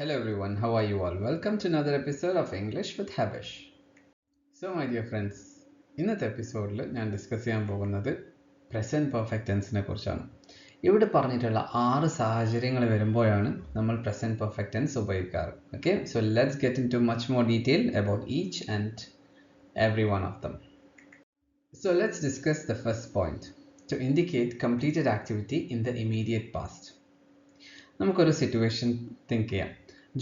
Hello everyone, how are you all? Welcome to another episode of English with Habish. So my dear friends, ഇന്നത്തെ എപ്പിസോഡിൽ ഞാൻ discuss ചെയ്യാൻ പോകുന്നത് present perfect ടെൻസിനെ കുറിച്ചാണ്. ഇവിടെ പറഞ്ഞിട്ടുള്ള ആറ് സാഹചര്യങ്ങൾ വരുമ്പോഴാണ് നമ്മൾ പ്രസന്റ് പെർഫെക്റ്റ് ടെൻസ് ഉപയോഗിക്കാറ്. Okay so let's get into much more detail about each and every one of them so let's discuss the first point to indicate completed activity in the immediate past നമുക്കൊരു situation think ചെയ്യാം.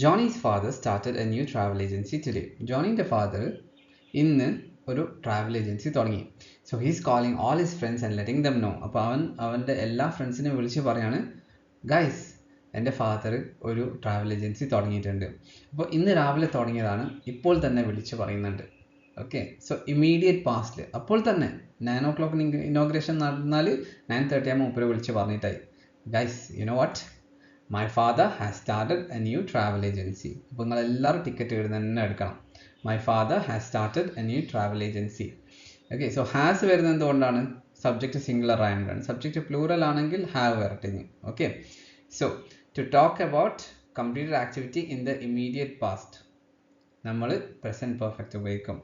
Johnny's father started a new travel agency today ജോണിന്റെ father ഇന്ന് ഒരു travel agency തുടങ്ങി. So he's calling all his friends and letting them know അപ്പോൾ അവൻ അവന്റെ എല്ലാ ഫ്രണ്ട്സിനെയും വിളിച്ച് പറയാണ് ഗൈസ് എന്റെ ഫാദർ ഒരു ട്രാവൽ ഏജൻസി തുടങ്ങിയിട്ടുണ്ട്. അപ്പോൾ ഇന്ന് രാവിലെ തുടങ്ങിയതാണ് ഇപ്പോൾ തന്നെ വിളിച്ച് പറയുന്നുണ്ട്. ഓക്കെ സോ ഇമീഡിയറ്റ് പാസ്റ്റിൽ അപ്പോൾ തന്നെ നയൻ ഓ ക്ലോക്കിന് ഇനോഗ്രേഷൻ നടന്നാൽ നയൻ തേർട്ടി ആകുമ്പോൾ ഉപ്പര വിളിച്ച് പറഞ്ഞിട്ടായി. Guys you know what my father has started a new travel agency അപ്പോൾ നിങ്ങൾ എല്ലാവരും ടിക്കറ്റ് ഇവിടെ തന്നെ എടുക്കണം. My father has started a new travel agency okay so has വരുന്നത് എന്തുകൊണ്ടാണ്? സബ്ജക്റ്റ് സിംഗുലർ ആയതുകൊണ്ടാണ് സബ്ജക്റ്റ് പ്ലൂറൽ ആണെങ്കിൽ have വരട്ടിങ് okay so to talk about completed activity in the immediate past നമ്മൾ പ്രസന്റ് പെർഫെക്റ്റ് ഉപയോഗിക്കും.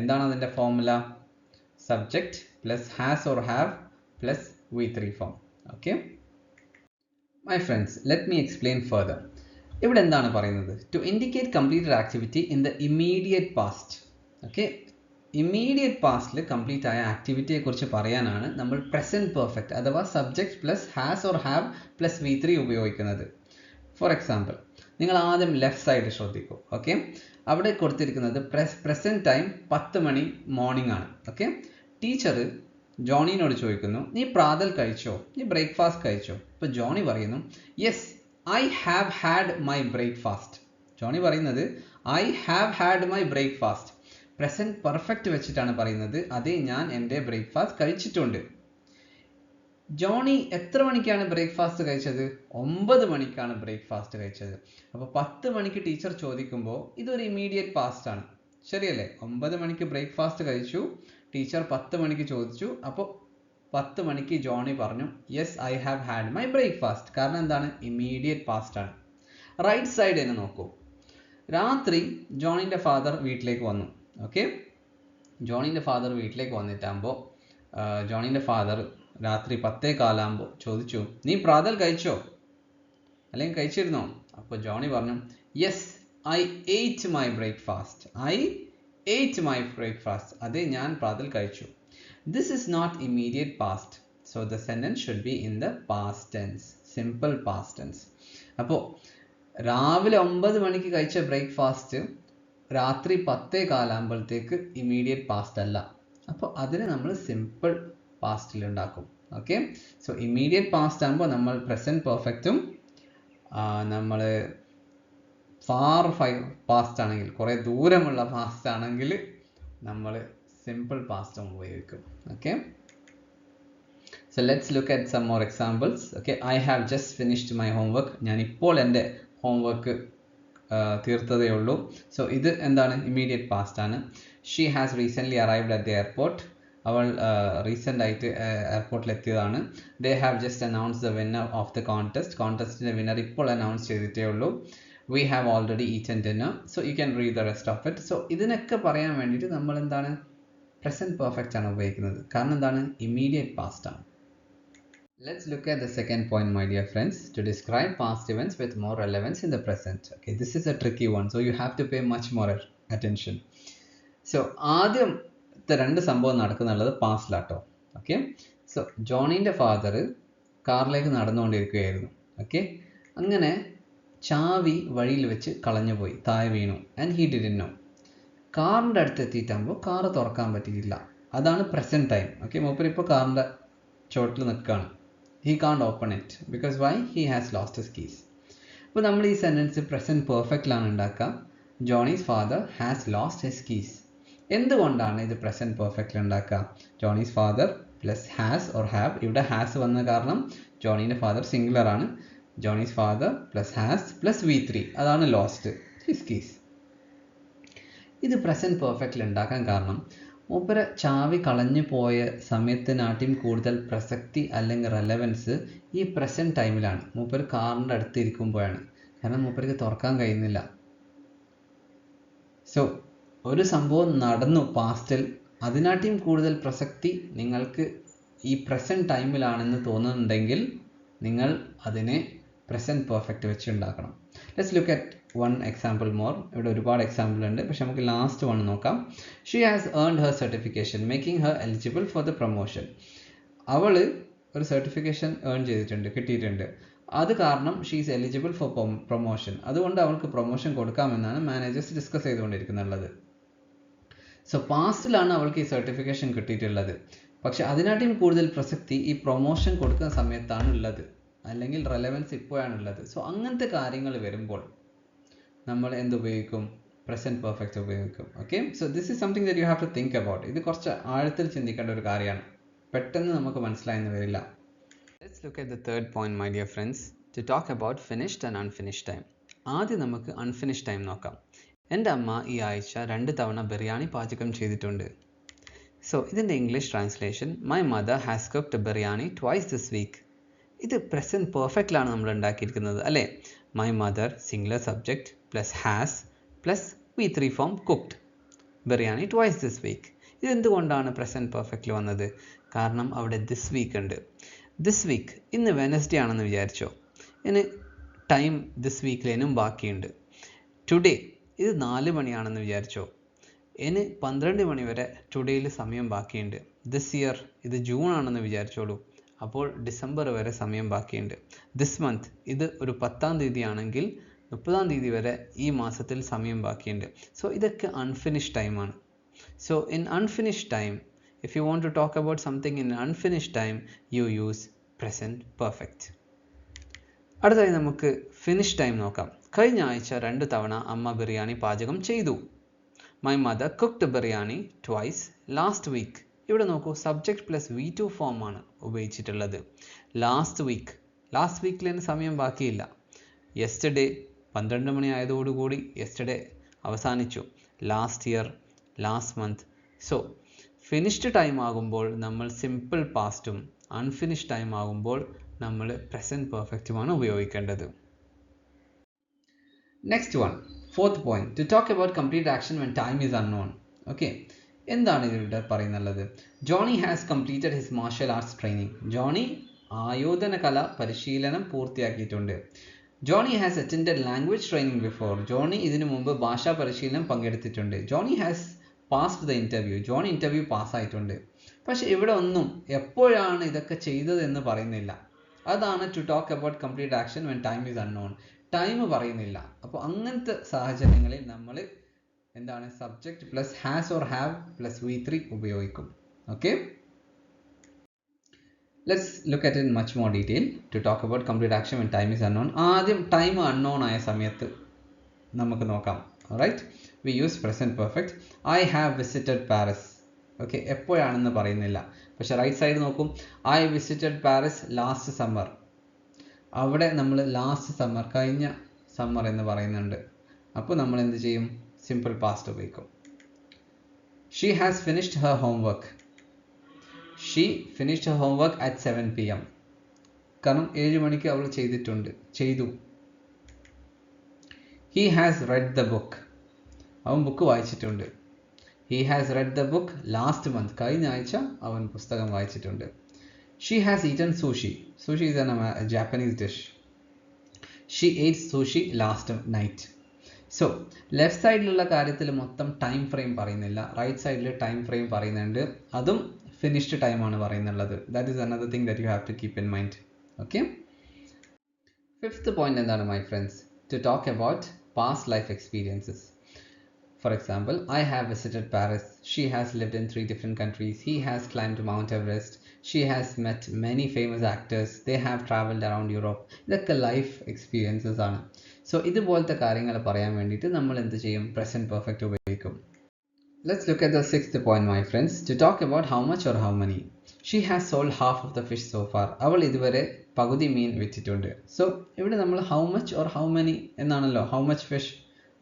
എന്താണ് അതിന്റെ formula subject plus has or have plus V three form okay my friends let me explain further ഇവിടെ എന്താണ് പറയുന്നത്? To indicate completed activity in the immediate past okay immediate പാസ്റ്റിൽ complete ആയ ആക്ടിവിറ്റിയെക്കുറിച്ച് പറയാനാണ് നമ്മൾ പ്രസന്റ് പെർഫെക്റ്റ് അഥവാ subject plus has or have plus V three ഉപയോഗിക്കുന്നത്. For example നിങ്ങൾ ആദ്യം ലെഫ്റ്റ് സൈഡ് ശ്രദ്ധിക്കൂ. ഓക്കെ അവിടെ കൊടുത്തിരിക്കുന്നത് പ്രസ് പ്രസന്റ് ടൈം പത്ത് മണി മോർണിംഗ് ആണ്. ഓക്കെ ടീച്ചർ ജോണിനോട് ചോദിക്കുന്നു നീ പ്രാതൽ കഴിച്ചോ? നീ ബ്രേക്ക്ഫാസ്റ്റ് കഴിച്ചോ? ഇപ്പോൾ ജോണി പറയുന്നു yes I have had my breakfast Johnny പറയുന്നത് I have had my breakfast present perfect വെച്ചിട്ടാണ് പറയുന്നത് അതെ ഞാൻ എന്റെ ബ്രേക്ക്ഫാസ്റ്റ് കഴിച്ചിട്ടുണ്ട്. ജോണി എത്ര മണിക്കാണ് ബ്രേക്ക്ഫാസ്റ്റ് കഴിച്ചത്? ഒമ്പത് മണിക്കാണ് ബ്രേക്ക്ഫാസ്റ്റ് കഴിച്ചത്. അപ്പോൾ പത്ത് മണിക്ക് ടീച്ചർ ചോദിക്കുമ്പോൾ ഇതൊരു ഇമീഡിയറ്റ് പാസ്റ്റ് ആണ്. ശരിയല്ലേ? ഒമ്പത് മണിക്ക് ബ്രേക്ക്ഫാസ്റ്റ് കഴിച്ചു ടീച്ചർ പത്ത് മണിക്ക് ചോദിച്ചു. അപ്പോൾ പത്ത് മണിക്ക് ജോണി പറഞ്ഞു yes I have had my breakfast കാരണം എന്താണ്? ഇമ്മീഡിയറ്റ് പാസ്റ്റ് ആണ്. റൈറ്റ് സൈഡ് തന്നെ നോക്കൂ. രാത്രി ജോണിന്റെ ഫാദർ വീട്ടിലേക്ക് വന്നു. ഓക്കെ ജോണിന്റെ ഫാദർ വീട്ടിലേക്ക് വന്നിട്ടാകുമ്പോൾ ജോണിന്റെ ഫാദർ രാത്രി പത്തേ കാലാകുമ്പോൾ ചോദിച്ചു നീ പ്രാതൽ കഴിച്ചോ? അല്ലെങ്കിൽ കഴിച്ചിരുന്നോ? അപ്പോൾ ജോണി പറഞ്ഞു yes I ate my breakfast I ate my breakfast. അതെ ഞാൻ പ്രാതൽ കഴിച്ചു. This is not immediate past so the sentence should be in the past tense simple past tense അപ്പോൾ രാവിലെ ഒമ്പത് മണിക്ക് കഴിച്ച ബ്രേക്ക്ഫാസ്റ്റ് രാത്രി പത്തേ കാലാകുമ്പോഴത്തേക്ക് ഇമ്മീഡിയറ്റ് പാസ്റ്റ് അല്ല. അപ്പോൾ അതിന് നമ്മൾ സിമ്പിൾ പാസ്റ്റിൽ ഉണ്ടാക്കും. ഓക്കെ സോ ഇമ്മീഡിയറ്റ് പാസ്റ്റ് ആകുമ്പോൾ നമ്മൾ പ്രസന്റ് പെർഫെക്റ്റും നമ്മൾ ഫാർ ഫൈ പാസ്റ്റ് ആണെങ്കിൽ കുറേ ദൂരമുള്ള പാസ്റ്റ് ആണെങ്കിൽ നമ്മൾ സിമ്പിൾ പാസ്റ്റും ഉപയോഗിക്കും. Okay so let's look at some more examples okay I have just finished my homework ഞാൻ ഇപ്പോൾ എന്റെ ഹോംവർക്ക് തീർത്തതേ ഉള്ളൂ. സോ ഇത് എന്താണ്? ഇമ്മീഡിയറ്റ് പാസ്റ്റ് ആണ്. She has recently arrived at the airport അവൾ റീസെന്റ് ആയിട്ട് എയർപോർട്ടിൽ എത്തിയതാണ് they have just announce the winner of the contest കോൺടെസ്റ്റിന്റെ winner ഇപ്പോൾ അനൗൺസ് ചെയ്തിട്ടേ ഉള്ളൂ. We have already eat and dinner so you can read the rest of it so ഇതിനൊക്കെ പറയാൻ വേണ്ടിയിട്ട് നമ്മൾ എന്താണ് പ്രസന്റ് പെർഫെക്റ്റ് ആണ് ഉപയോഗിക്കുന്നത്. കാരണം എന്താണ്? ഇമ്മീഡിയറ്റ് പാസ്റ്റ് ആണ്. Let's look at the second point my dear friends to describe past events with more relevance in the present. Okay, this is a tricky one so you have to pay much more attention. So ആദ്യം രണ്ട് സംഭവം നടക്കുന്നുള്ളത് പാസ്റ്റിലാട്ടോ okay so ജോണിന്റെ father കാറിലേക്ക് നടന്നുകൊണ്ടിരിക്കുകയായിരുന്നു. Okay അങ്ങനെ ചാവി വഴിയിൽ വെച്ച് കളഞ്ഞുപോയി താഴെ വീണു. ആൻഡ് ഹീ ഡിഡിൻ നോ കാറിന്റെ അടുത്ത് എത്തിയിട്ടാകുമ്പോൾ കാറ് തുറക്കാൻ പറ്റിയില്ല. അതാണ് പ്രസന്റ് ടൈം ഓക്കെ മൂപ്പർ ഇപ്പോൾ കാറിന്റെ ചോട്ടിൽ നിൽക്കുകയാണ്. He can't open it because why he has lost his keys അപ്പോൾ നമ്മൾ ഈ സെന്റൻസ് പ്രസന്റ് പെർഫെക്റ്റിലാണ് ഉണ്ടാക്കുക. Johnny's father has lost his keys എന്തുകൊണ്ടാണ് ഇത് പ്രസന്റ് പെർഫെക്റ്റിൽ ഉണ്ടാക്കുക? Johnny's father plus has or have ഇവിടെ ഹാസ് വന്ന കാരണം ജോണീന്റെ ഫാദർ സിംഗുലർ ആണ്. Johnny's father plus has plus V three അതാണ് ലോസ്റ്റ് ഹിസ് കീസ് ഇത് പ്രസന്റ് പെർഫെക്റ്റിൽ ഉണ്ടാക്കാൻ കാരണം മൂപ്പര ചാവി കളഞ്ഞു പോയ സമയത്തിനാട്ടിയും കൂടുതൽ പ്രസക്തി അല്ലെങ്കിൽ റെലവൻസ് ഈ പ്രസന്റ് ടൈമിലാണ് മൂപ്പർ കാറിന്റെ അടുത്ത് ഇരിക്കുമ്പോഴാണ് കാരണം മൂപ്പർക്ക് തുറക്കാൻ കഴിയുന്നില്ല. സോ ഒരു സംഭവം നടന്നു പാസ്റ്റിൽ അതിനാട്ടിയും കൂടുതൽ പ്രസക്തി നിങ്ങൾക്ക് ഈ പ്രസന്റ് ടൈമിലാണെന്ന് തോന്നുന്നുണ്ടെങ്കിൽ നിങ്ങൾ അതിനെ പ്രസന്റ് പെർഫെക്റ്റ് വെച്ച് ഉണ്ടാക്കണം. Let's look at one example more ഇവിടെ ഒരുപാട് എക്സാമ്പിൾ ഉണ്ട്. പക്ഷെ നമുക്ക് ലാസ്റ്റ് വൺ നോക്കാം. She has earned her certification making her eligible for the promotion അവൾ ഒരു സർട്ടിഫിക്കേഷൻ ഏൺ ചെയ്തിട്ടുണ്ട് കിട്ടിയിട്ടുണ്ട്. അത് കാരണം she is eligible for promotion അതുകൊണ്ട് അവൾക്ക് പ്രൊമോഷൻ കൊടുക്കാമെന്നാണ് മാനേജേഴ്സ് ഡിസ്കസ് ചെയ്തുകൊണ്ടിരിക്കുന്നുള്ളത്. സോ പാസ്റ്റിലാണ് അവൾക്ക് ഈ സർട്ടിഫിക്കേഷൻ കിട്ടിയിട്ടുള്ളത്. പക്ഷെ അതിനാട്ടിയും കൂടുതൽ പ്രസക്തി ഈ പ്രൊമോഷൻ കൊടുക്കുന്ന സമയത്താണ് ഉള്ളത് അല്ലെങ്കിൽ റെലവൻസ് ഇപ്പോഴാണുള്ളത്. സോ അങ്ങനത്തെ കാര്യങ്ങൾ വരുമ്പോൾ നമ്മൾ എന്ത് ഉപയോഗിക്കും? പ്രസന്റ് പെർഫെക്റ്റ് ഉപയോഗിക്കും. Okay so this is something that you have to think about ഇത് കുറച്ച് ആഴത്തിൽ ചിന്തിക്കേണ്ട ഒരു കാര്യമാണ്. പെട്ടെന്ന് നമുക്ക് മനസ്സിലായെന്ന് വരില്ല. Let's look at the third point my dear friends to talk about finished and unfinished time ആദ്യം നമുക്ക് അൺഫിനിഷ്ഡ് ടൈം നോക്കാം. എന്റെ അമ്മ ഈ ആഴ്ച രണ്ട് തവണ ബിരിയാണി പാചകം ചെയ്തിട്ടുണ്ട്. സോ ഇതിന്റെ English translation my mother has cooked biryani twice this week ഇത് പ്രസന്റ് പെർഫെക്റ്റിലാണ് നമ്മൾ ഉണ്ടാക്കിയിരിക്കുന്നത് അല്ലേ? My mother singular subject plus has plus V three form cooked biryani twice this week ഇതെന്തുകൊണ്ടാണ് present പെർഫെക്റ്റിൽ വന്നത്? കാരണം അവിടെ ദിസ് വീക്ക് ഉണ്ട്. ദിസ് വീക്ക് ഇന്ന് വെനസ്ഡേ ആണെന്ന് വിചാരിച്ചോ? ഇനി ടൈം ദിസ് വീക്കിലേനും ബാക്കിയുണ്ട്. ടുഡേ ഇത് നാല് മണിയാണെന്ന് വിചാരിച്ചോ? ഇനി പന്ത്രണ്ട് മണി വരെ ടുഡേയിൽ സമയം ബാക്കിയുണ്ട്. ദിസ് ഇയർ ഇത് ജൂൺ ആണെന്ന് വിചാരിച്ചോളൂ. അപ്പോൾ ഡിസംബർ വരെ സമയം ബാക്കിയുണ്ട്. ദിസ് മന്ത് ഇത് ഒരു പത്താം തീയതി ആണെങ്കിൽ മുപ്പതാം തീയതി വരെ ഈ മാസത്തിൽ സമയം ബാക്കിയുണ്ട്. സോ ഇതൊക്കെ അൺഫിനിഷ് ടൈമാണ് so in unfinished time if you want to talk about something in unfinished time you use present perfect അടുത്തായി നമുക്ക് ഫിനിഷ് ടൈം നോക്കാം. കഴിഞ്ഞ ആഴ്ച രണ്ട് തവണ അമ്മ ബിരിയാണി പാചകം ചെയ്തു. My mother cooked biryani twice last week ഇവിടെ നോക്കൂ സബ്ജക്റ്റ് പ്ലസ് വി ടു ഫോമാണ് ഉപയോഗിച്ചിട്ടുള്ളത്. ലാസ്റ്റ് വീക്ക് ലാസ്റ്റ് വീക്കിൽ തന്നെ സമയം ബാക്കിയില്ല. യെസ്റ്റർഡേ പന്ത്രണ്ട് മണി ആയതോടുകൂടി യെസ്റ്റർഡേ അവസാനിച്ചു. Last year last month so finished time ആകുമ്പോൾ നമ്മൾ സിമ്പിൾ പാസ്റ്റും അൺഫിനിഷ്ഡ് ടൈം ആകുമ്പോൾ നമ്മൾ പ്രസന്റ് പെർഫെക്റ്റുമാണ് ഉപയോഗിക്കേണ്ടത്. Next one fourth point to talk about complete action when time is unknown okay എന്താണ് ഇതിലൂടെ പറയുന്നുള്ളത്? Johnny has completed his martial arts training. Johnny ആയോധന കല പരിശീലനം പൂർത്തിയാക്കിയിട്ടുണ്ട്. Johnny has attend language training before. Johnny ഇതിനു മുമ്പ് ഭാഷാ പരിശീലനം പങ്കെടുത്തിട്ടുണ്ട്. Johnny has passed the interview Johnny interview പാസ്സായിട്ടുണ്ട്. പക്ഷെ ഇവിടെ ഒന്നും എപ്പോഴാണ് ഇതൊക്കെ ചെയ്തതെന്ന് പറയുന്നില്ല. അതാണ് to talk about complete action when time is unknown time പറയുന്നില്ല. അപ്പോൾ അങ്ങനത്തെ സാഹചര്യങ്ങളിൽ നമ്മൾ എന്താണ്? Subject plus has or have plus V three ഉപയോഗിക്കും. Okay let's look at in much more detail to talk about complete action when time is unknown ആദ്യം time unknown ആയ സമയത്ത് നമുക്ക് നോക്കാം. Right we use present perfect I have visited Paris okay എപ്പോഴാണെന്ന് പറയുന്നില്ല. പക്ഷെ right side നോക്കും. I visited Paris last summer അവിടെ നമ്മൾ ലാസ്റ്റ് സമ്മർ കഴിഞ്ഞ സമ്മർ എന്ന് പറയുന്നുണ്ട്. അപ്പോൾ നമ്മൾ എന്ത് ചെയ്യും? സിമ്പിൾ പാസ്റ്റ് ഉപയോഗിക്കും she has finished her homework she finished her homework at seven P M കാരണം ഏഴ് മണിക്ക് അവൾ ചെയ്തിട്ടുണ്ട് ചെയ്തു. He has read the book അവൻ ബുക്ക് വായിച്ചിട്ടുണ്ട്. He has read the book last month കഴിഞ്ഞ ആഴ്ച അവൻ പുസ്തകം വായിച്ചിട്ടുണ്ട്. She has eaten sushi sushi is a Japanese dish she ate sushi last night so left സൈഡിലുള്ള കാര്യത്തിൽ മൊത്തം ടൈം ഫ്രെയിം പറയുന്നില്ല. റൈറ്റ് സൈഡിൽ ടൈം ഫ്രെയിം പറയുന്നുണ്ട്. അതും ഫിനിഷ്ഡ് ടൈമാണ് പറയുന്നുള്ളത്. That is another thing that you have to keep in mind okay fifth point എന്താണ് my friends to talk about past life experiences For example, I have visited Paris. She has lived in three different countries. He has climbed Mount Everest. She has met many famous actors. They have traveled around Europe. ഇതൊക്കെ life experiences ആണ് so ഇതുപോലത്തെ കാര്യങ്ങൾ പറയാൻ വേണ്ടിയിട്ട് നമ്മൾ എന്ത് ചെയ്യും present perfect ഉപയോഗിക്കും Let's look at the sixth point, my friends, to talk about how much or how many. She has sold half of the fish so far. അവൾ ഇതുവരെ പകുതി മീൻ വിറ്റിട്ടുണ്ട് സോ ഇവിടെ നമ്മൾ how much or how many എന്നാണല്ലോ how much fish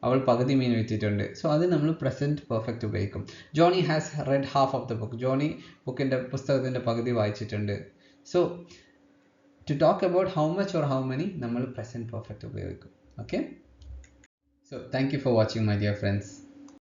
അവൾ പകുതി മീൻ വിറ്റിട്ടുണ്ട്. സോ അത് നമ്മൾ പ്രസന്റ് പെർഫെക്റ്റ് ഉപയോഗിക്കും. Johnny has read half of the book Johnny ബുക്കിന്റെ പുസ്തകത്തിന്റെ പകുതി വായിച്ചിട്ടുണ്ട്. So to talk about how much or how many നമ്മൾ പ്രസന്റ് പെർഫെക്റ്റ് ഉപയോഗിക്കും. Okay so thank you for watching my dear friends